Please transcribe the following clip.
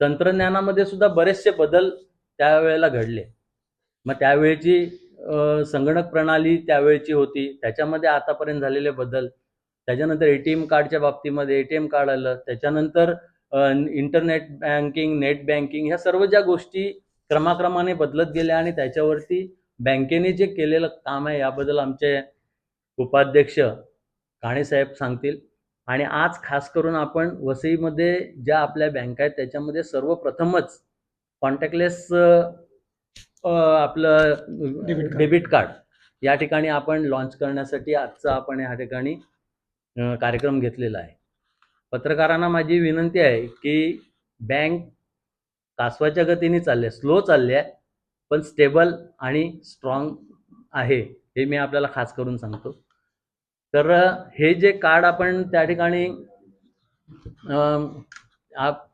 तंत्रज्ञानामध्ये सुद्धा बरेचसे बदल त्यावेळेला घडले. मग त्यावेळची संगणक प्रणाली त्यावेळची होती. त्याच्यामध्ये आतापर्यंत झालेले बदल. त्याच्यानंतर ए टी एम कार्डच्या बाबतीमध्ये ए टी एम कार्ड आलं. त्याच्यानंतर इंटरनेट बँकिंग नेट बँकिंग ह्या सर्व ज्या गोष्टी क्रमाक्रमाने बदलत गेल्या आणि त्याच्यावरती बँकेने जे केलेलं काम आहे याबद्दल आमचे उपाध्यक्ष काणे साहेब सांगतील. आणि आज खास करून आपण वसईमध्ये ज्या आपल्या बँका आहेत त्याच्यामध्ये सर्वप्रथमच कॉन्टॅक्टलेस आपलं. डेबिट कार्ड या ठिकाणी आपण लॉन्च करण्यासाठी आजचा आपण या ठिकाणी कार्यक्रम घेतलेला आहे पत्रकारांना माझी विनंती आहे की बँक कासवाच्या गतीने चालले स्लो चालले आहे पण स्टेबल आणि स्ट्रॉंग आहे हे मी आपल्याला खास करून सांगतो तर हे जे कार्ड आपण त्या ठिकाणी आप